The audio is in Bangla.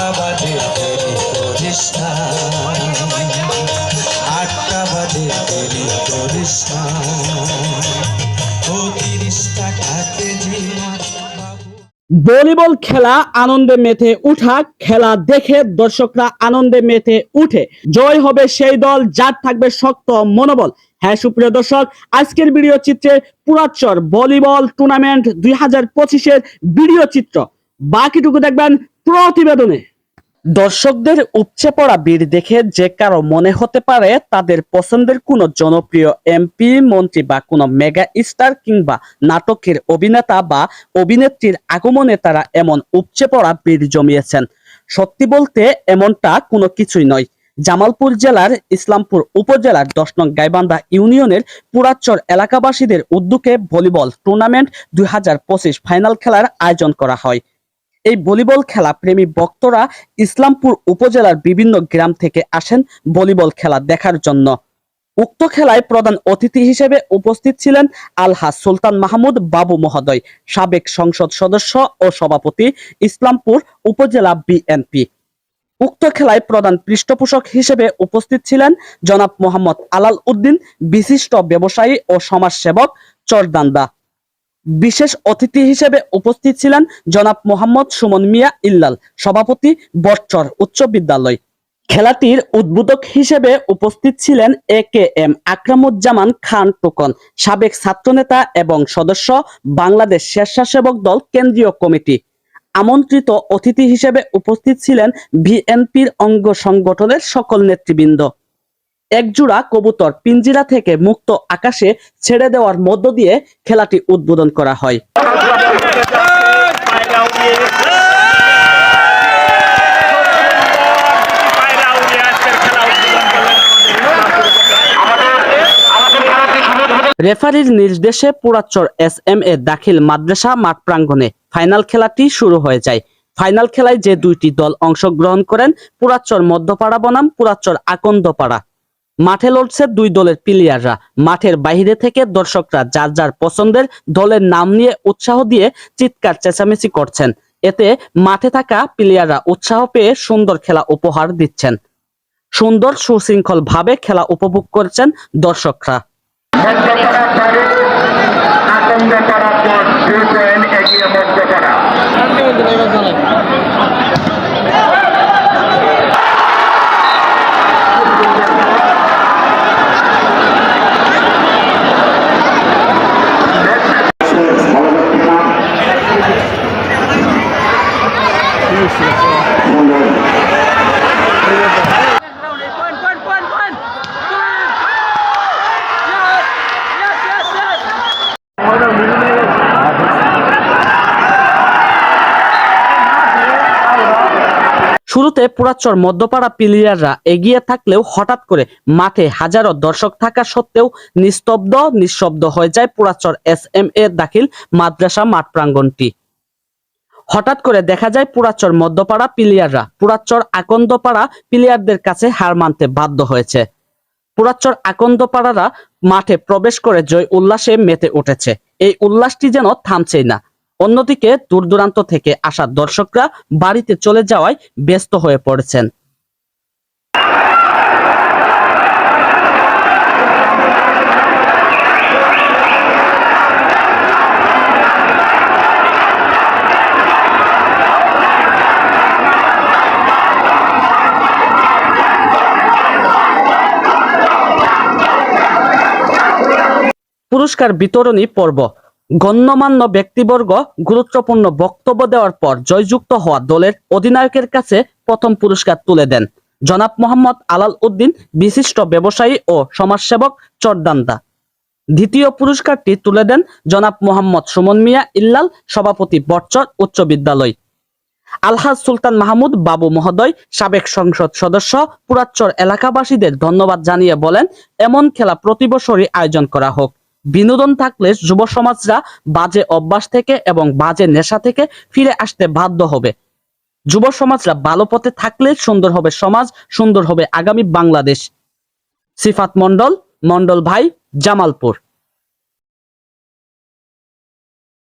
আটটা করিস আটটা না ও ভলিবল খেলা আনন্দে মেতে উঠা, খেলা দেখে দর্শকরা আনন্দে মেতে উঠে। জয় হবে সেই দল যার থাকবে শক্ত মনোবল। হ্যাঁ সুপ্রিয় দর্শক, আজকের ভিডিও চিত্রে পুরাচ্চর ভলিবল টুর্নামেন্ট দুই হাজার পঁচিশের ভিডিও চিত্র। বাকিটুকু দেখবেন প্রতিবেদনে। দর্শকদের উপচে পড়া ভিড় দেখে যে কারও মনে হতে পারে তাদের পছন্দের কোনো জনপ্রিয় এমপি, মন্ত্রী বা কোনো মেগা স্টার কিংবা নাটকের অভিনেতা বা অভিনেত্রীর আগমনে তারা এমন উপচে পড়া ভিড় জমিয়েছেন। সত্যি বলতে এমনটা কোনো কিছুই নয়। জামালপুর জেলার ইসলামপুর উপজেলার দশ নং গাইবান্ধা ইউনিয়নের পুরাচ্চর এলাকাবাসীদের উদ্যোগে ভলিবল টুর্নামেন্ট দুই হাজার পঁচিশ ফাইনাল খেলার আয়োজন করা হয়। এই ভলিবল খেলা প্রেমী ভক্তরা ইসলামপুর উপজেলার বিভিন্ন গ্রাম থেকে আসেন ভলিবল খেলা দেখার জন্য। উক্ত খেলায় প্রধান অতিথি হিসেবে উপস্থিত ছিলেন আলহা সুলতান মাহমুদ, বাবু মহোদয়, সাবেক সংসদ সদস্য ও সভাপতি, ইসলামপুর উপজেলা বিএনপি। উক্ত খেলায় প্রধান পৃষ্ঠপোষক হিসেবে উপস্থিত ছিলেন জনাব মোহাম্মদ আলাল উদ্দিন, বিশিষ্ট ব্যবসায়ী ও সমাজসেবক চরদান্দা। বিশেষ অতিথি হিসেবে উপস্থিত ছিলেন জনাব মোহাম্মদ সুমন মিয়া ইল্লাল, সভাপতি বটচর উচ্চ বিদ্যালয়। খেলাটির উদ্বোধক হিসেবে উপস্থিত ছিলেন এ কে এম আকরামুজ্জামান খান টুকন, সাবেক ছাত্রনেতা এবং সদস্য বাংলাদেশ স্বেচ্ছাসেবক দল কেন্দ্রীয় কমিটি। আমন্ত্রিত অতিথি হিসেবে উপস্থিত ছিলেন বিএনপির অঙ্গ সংগঠনের সকল নেতৃবৃন্দ। একজোড়া কবুতর পিঞ্জিরা থেকে মুক্ত আকাশে ছেড়ে দেওয়ার মধ্য দিয়ে খেলাটি উদ্বোধন করা হয়। রেফারির নির্দেশে পুরাচ্চর এস এম এ দাখিল মাদ্রাসা মাঠ প্রাঙ্গণে ফাইনাল খেলাটি শুরু হয়ে যায়। ফাইনাল খেলায় যে দুইটি দল অংশগ্রহণ করেন পুরাচ্চর মধ্যপাড়া বনাম পুরাচ্চর আকন্দপাড়া। মাঠে লড়ছে দুই দলের প্লেয়াররা। মাঠের বাইরে থেকে দর্শকরা যার যার পছন্দের দলের নাম নিয়ে উৎসাহ দিয়ে চিৎকার চেঁচামেচি করছেন। এতে মাঠে থাকা প্লেয়াররা উৎসাহ পেয়ে সুন্দর খেলা উপহার দিচ্ছেন। সুন্দর সুশৃঙ্খল ভাবে খেলা উপভোগ করছেন দর্শকরা মধ্যপাড়া বাইরে আকন্দ পাড়া পর দুই পয়েন্ট এগিয়ে মধ্যপাড়া শুরুতে পুরাচ্চর মধ্যপাড়া প্লেয়াররা এগিয়ে থাকলেও হঠাৎ করে মাঠে হাজারো দর্শক থাকা সত্ত্বেও নিস্তব্ধ, নিঃশব্দ হয়ে যায় পুরাচ্চর এস এম এ দাখিল মাদ্রাসা মাঠ প্রাঙ্গণটি হঠাৎ করে দেখা যায় পুরাচ্চর মধ্যপাড়া প্লেয়াররা পুরাচ্চর আকন্দপাড়া প্লেয়ারদের কাছে হার মানতে বাধ্য হয়েছে। পুরাচ্চর আকন্দপাড়ারা মাঠে প্রবেশ করে জয় উল্লাসে মেতে উঠেছে। এই উল্লাসটি যেন থামছেই না। অন্যদিকে দূর দূরান্ত থেকে আসা দর্শকরা বাড়িতে চলে যাওয়ায় ব্যস্ত হয়ে পড়েছেন। পুরস্কার বিতরণী পর্ব গণ্যমান্য ব্যক্তিবর্গ গুরুত্বপূর্ণ বক্তব্য দেওয়ার পর জয়যুক্ত হওয়া দলের অধিনায়কের কাছে প্রথম পুরস্কার তুলে দেন। জনাব মোহাম্মদ আলাল উদ্দিন, বিশিষ্ট ব্যবসায়ী ও সমাজসেবক চরদান্দা। দ্বিতীয় পুরস্কারটি তুলে দেন জনাব মোহাম্মদ সুমন মিয়া ইল্লাল, সভাপতি বটচর উচ্চ বিদ্যালয়। আলহাজ সুলতান মাহমুদ, বাবু মহোদয়, সাবেক সংসদ সদস্য, পুরাচ্চর এলাকাবাসীদের ধন্যবাদ জানিয়ে বলেন, এমন খেলা প্রতি বছরই আয়োজন করা হোক। বিনোদন থাকলে যুব সমাজরা বাজে অভ্যাস থেকে এবং বাজে নেশা থেকে ফিরে আসতে বাধ্য হবে। যুব সমাজরা ভালো পথে থাকলে সুন্দর হবে সমাজ, সুন্দর হবে আগামী বাংলাদেশ। সিফাত মন্ডল মন্ডল ভাই, জামালপুর।